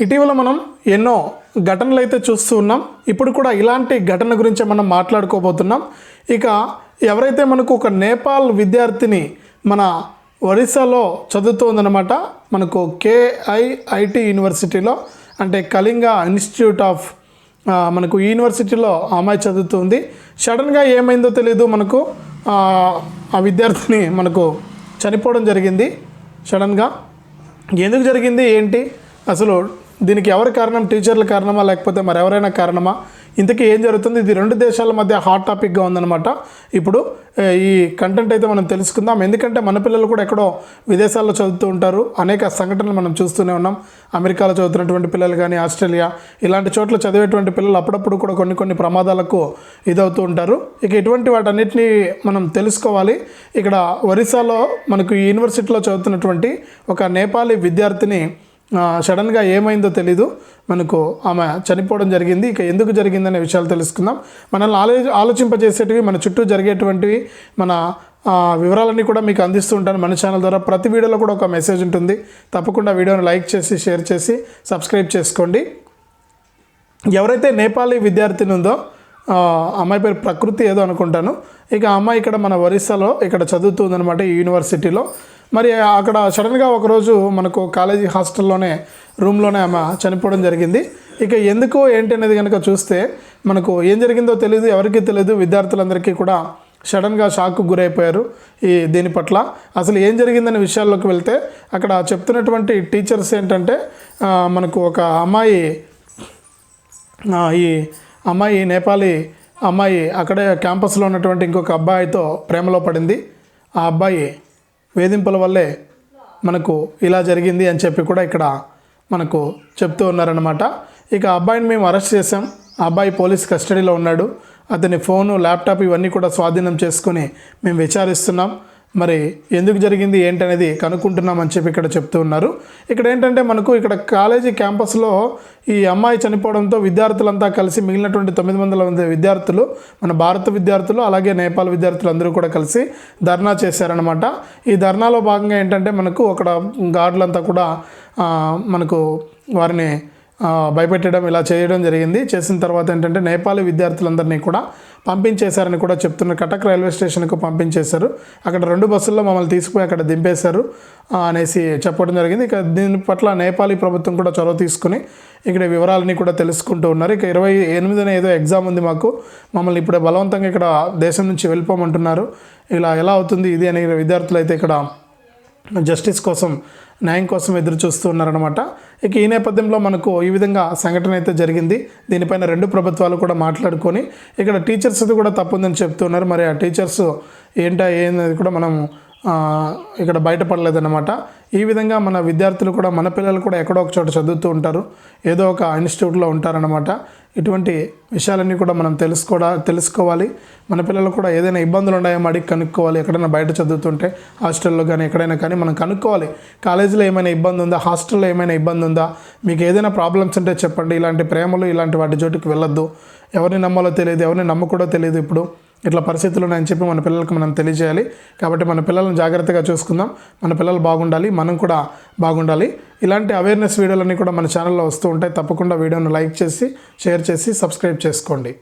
ఇటీవల మనం ఎన్నో ఘటనలు అయితే చూస్తూ ఉన్నాం. ఇప్పుడు కూడా ఇలాంటి ఘటన గురించి మనం మాట్లాడుకోబోతున్నాం. ఇక ఎవరైతే మనకు ఒక నేపాల్ విద్యార్థిని మన ఒరిస్సాలో చదువుతోందనమాట మనకు కేఐఐటి యూనివర్సిటీలో అంటే కళింగ ఇన్స్టిట్యూట్ ఆఫ్ మనకు ఈ యూనివర్సిటీలో అమ్మాయి చదువుతుంది. సడన్గా ఏమైందో తెలియదు మనకు. ఆ, ఆ విద్యార్థిని మనకు చనిపోవడం జరిగింది. సడన్గా ఎందుకు జరిగింది? ఏంటి? అసలు దీనికి ఎవరి కారణం? టీచర్ల కారణమా? లేకపోతే మరి ఎవరైనా కారణమా? ఇంతకీ ఏం జరుగుతుంది? ఇది రెండు దేశాల మధ్య హాట్ టాపిక్గా ఉందన్నమాట. ఇప్పుడు ఈ కంటెంట్ అయితే మనం తెలుసుకుందాం. ఎందుకంటే మన పిల్లలు కూడా ఎక్కడో విదేశాల్లో చదువుతూ ఉంటారు. అనేక సంఘటనలు మనం చూస్తూనే ఉన్నాం. అమెరికాలో చదువుతున్నటువంటి పిల్లలు కానీ ఆస్ట్రేలియా ఇలాంటి చోట్ల చదివేటువంటి పిల్లలు అప్పుడప్పుడు కూడా కొన్ని కొన్ని ప్రమాదాలకు ఇదవుతూ ఉంటారు. ఇక ఇటువంటి వాటన్నిటిని మనం తెలుసుకోవాలి. ఇక్కడ ఒరిస్సాలో మనకు యూనివర్సిటీలో చదువుతున్నటువంటి ఒక నేపాలీ విద్యార్థిని సడన్గా ఏమైందో తెలీదు. మనకు ఆమె చనిపోవడం జరిగింది. ఇక ఎందుకు జరిగిందనే విషయాలు తెలుసుకుందాం. మనల్ని ఆలో ఆలోచింపజేసేటివి మన చుట్టూ జరిగేటువంటివి మన వివరాలన్నీ కూడా మీకు అందిస్తూ ఉంటాను మన ఛానల్ ద్వారా. ప్రతి వీడియోలో కూడా ఒక మెసేజ్ ఉంటుంది. తప్పకుండా వీడియోని లైక్ చేసి షేర్ చేసి సబ్స్క్రైబ్ చేసుకోండి. ఎవరైతే నేపాలీ విద్యార్థిని ఉందో అమ్మాయి పేరు ప్రకృతి ఏదో అనుకుంటాను. ఇక అమ్మాయి ఇక్కడ మన ఒరిస్సాలో ఇక్కడ చదువుతుందనమాట ఈ యూనివర్సిటీలో మరి అక్కడ సడన్గా ఒకరోజు మనకు కాలేజీ హాస్టల్లోనే రూమ్లోనే ఆమె చనిపోవడం జరిగింది. ఇక ఎందుకో ఏంటి అనేది కనుక చూస్తే మనకు ఏం జరిగిందో తెలియదు ఎవరికీ తెలియదు విద్యార్థులందరికీ కూడా సడన్గా షాక్కు గురైపోయారు ఈ దీని పట్ల. అసలు ఏం జరిగిందనే విషయాల్లోకి వెళ్తే అక్కడ చెప్తున్నటువంటి టీచర్స్ ఏంటంటే మనకు ఒక అమ్మాయి ఈ అమ్మాయి నేపాలీ అమ్మాయి అక్కడే క్యాంపస్లో ఉన్నటువంటి ఇంకొక అబ్బాయితో ప్రేమలో పడింది. ఆ అబ్బాయి వేధింపుల వల్లే మనకు ఇలా జరిగింది అని చెప్పి కూడా ఇక్కడ మనకు చెప్తూ ఉన్నారనమాట ఇక అబ్బాయిని మేము అరెస్ట్ చేసాం అబ్బాయి పోలీస్ కస్టడీలో ఉన్నాడు. అతని ఫోను ల్యాప్టాప్ ఇవన్నీ కూడా స్వాధీనం చేసుకొని మేము విచారిస్తున్నాం. మరి ఎందుకు జరిగింది ఏంటనేది కనుక్కుంటున్నామని చెప్పి ఇక్కడ చెప్తూ ఉన్నారు. ఇక్కడ ఏంటంటే మనకు ఇక్కడ కాలేజీ క్యాంపస్లో ఈ అమ్మాయి చనిపోవడంతో విద్యార్థులంతా కలిసి మిగిలినటువంటి తొమ్మిది వందల మంది విద్యార్థులు మన భారత విద్యార్థులు అలాగే నేపాల్ విద్యార్థులు అందరూ కూడా కలిసి ధర్నా చేశారనమాట ఈ ధర్నాలో భాగంగా ఏంటంటే మనకు అక్కడ గార్డులంతా కూడా మనకు వారిని భయపెట్టడం ఇలా చేయడం జరిగింది. చేసిన తర్వాత ఏంటంటే నేపాలీ విద్యార్థులందరినీ కూడా పంపించేశారని కూడా చెప్తున్నారు. కటక్ రైల్వే స్టేషన్కు పంపించేశారు. అక్కడ రెండు బస్సుల్లో మమ్మల్ని తీసుకుపోయి అక్కడ దింపేశారు అనేసి చెప్పడం జరిగింది. ఇక దీని పట్ల నేపాలీ ప్రభుత్వం కూడా చొరవ తీసుకుని ఇక్కడ వివరాలని కూడా తెలుసుకుంటూ ఉన్నారు. ఇక ఇరవై ఎనిమిదిన ఏదో ఎగ్జామ్ ఉంది మాకు. మమ్మల్ని ఇప్పుడే బలవంతంగా ఇక్కడ దేశం నుంచి వెళ్ళిపోమంటున్నారు. ఇలా ఎలా అవుతుంది ఇది అని విద్యార్థులు అయితే ఇక్కడ జస్టిస్ కోసం న్యాయం కోసం ఎదురు చూస్తూ ఉన్నారనమాట ఇక ఈ నేపథ్యంలో మనకు ఈ విధంగా సంఘటన అయితే జరిగింది. దీనిపైన రెండు ప్రభుత్వాలు కూడా మాట్లాడుకొని ఇక్కడ టీచర్స్ది కూడా తప్పుందని చెప్తున్నారు. మరి ఆ టీచర్స్ ఏంటా ఏంది కూడా మనం ఇక్కడ బయటపడలేదన్నమాట. ఈ విధంగా మన విద్యార్థులు కూడా మన పిల్లలు కూడా ఎక్కడో ఒక చోట చదువుతూ ఉంటారు. ఏదో ఒక ఇన్స్టిట్యూట్లో ఉంటారనమాట ఇటువంటి విషయాలన్నీ కూడా మనం తెలుసుకోడా తెలుసుకోవాలి. మన పిల్లలు కూడా ఏదైనా ఇబ్బందులు ఉన్నాయో అడిగి కనుక్కోవాలి. ఎక్కడైనా బయట చదువుతుంటే హాస్టల్లో కానీ ఎక్కడైనా కానీ మనం కనుక్కోవాలి. కాలేజీలో ఏమైనా ఇబ్బంది ఉందా? హాస్టల్లో ఏమైనా ఇబ్బంది ఉందా? మీకు ఏదైనా ప్రాబ్లమ్స్ ఉంటే చెప్పండి. ఇలాంటి ప్రేమలు ఇలాంటి వాటి చోటుకి వెళ్ళొద్దు. ఎవరిని నమ్మాలో తెలియదు ఎవరిని నమ్మకూడో తెలియదు ఇప్పుడు. ఇట్లా పరిస్థితులు ఉన్నాయని చెప్పి మన పిల్లలకు మనం తెలియజేయాలి. కాబట్టి మన పిల్లలను జాగ్రత్తగా చూసుకుందాం. మన పిల్లలు బాగుండాలి. మనం కూడా బాగుండాలి. ఇలాంటి అవేర్నెస్ వీడియోలన్నీ కూడా మన ఛానల్లో వస్తూ ఉంటాయి. తప్పకుండా వీడియోను లైక్ చేసి షేర్ చేసి సబ్స్క్రైబ్ చేసుకోండి.